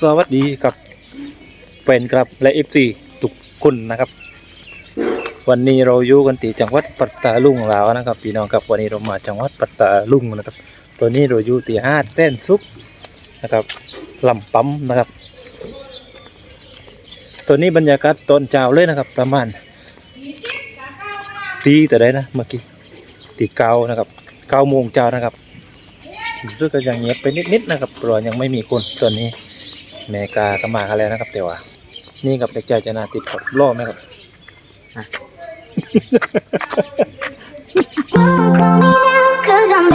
สวัสดีครับแฟนครับและเอฟซีทุกคนนะครับ วันนี้เราอยู่กันที่จังหวัดปัตตาลุงแล้วนะครับพี่น้องครับวันนี้เรามาจังหวัดปัตตาลุงนะครับ ตัวนี้เราอยู่ที่หาเส้นซุปนะครับลำปั๊มนะครับ ตัวนี้บรรยากาศตอนเช้าเลยนะครับ ประมาณตีแต่ได้นะเมื่อกี้ตีเก้านะครับเก้าโมงเช้านะครับรู้สึกก็ยังเงียบไปนิดๆนะครับเพราะยังไม่มีคนส่วนนี้ แมกาก็มากันแล้วนะครับแต่ว่านี่กับเด็กใจจะนาติดกับล่อไหมครับ Cause I'm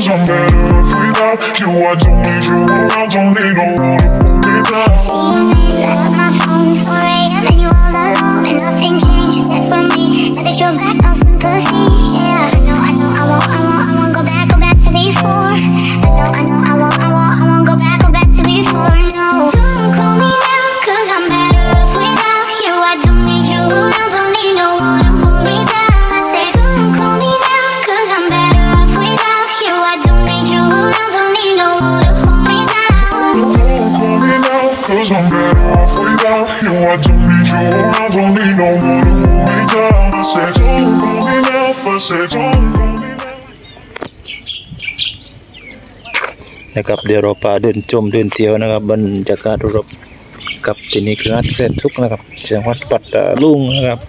Cause I'm better off without you. I don't need you around, don't need no one to hold me down. Light up my phone 4 a.m. and you're all alone and nothing changed except for me. Now that you're back, no sympathy. Yeah, นะครับเดี๋ยวเราพาเดินชมเดินเที่ยวนะครับบรรยากาศรอบกับที่นี่คือหาดเส้นซุกนะครับจังหวัดปัตตาลุงนะครับ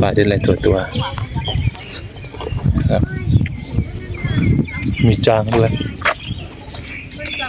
ปลาเดินอะไรตัวตัวครับมีจางด้วย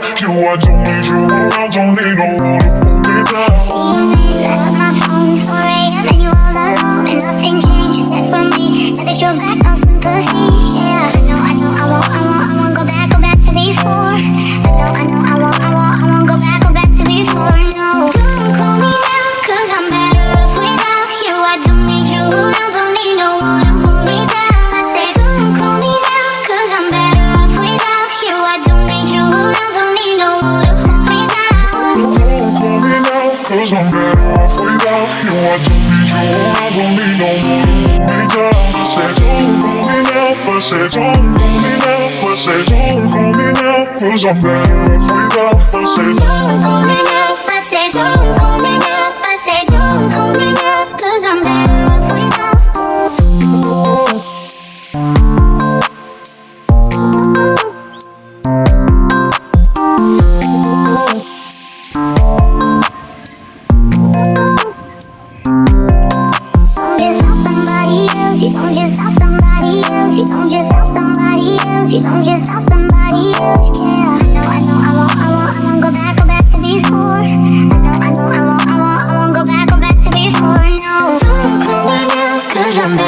love you. I don't need you around, don't need no one to me down. See you later at my phone, 4 a.m. and you're all alone, and nothing changed except for me. Now that you're back, no sympathy, yeah. Don't need you no to me don't call me now, I don't call me now, I don't call me now, I'm better off Don't call me now. I don't call me now. I don't call me now. I'm better off without. I'm back.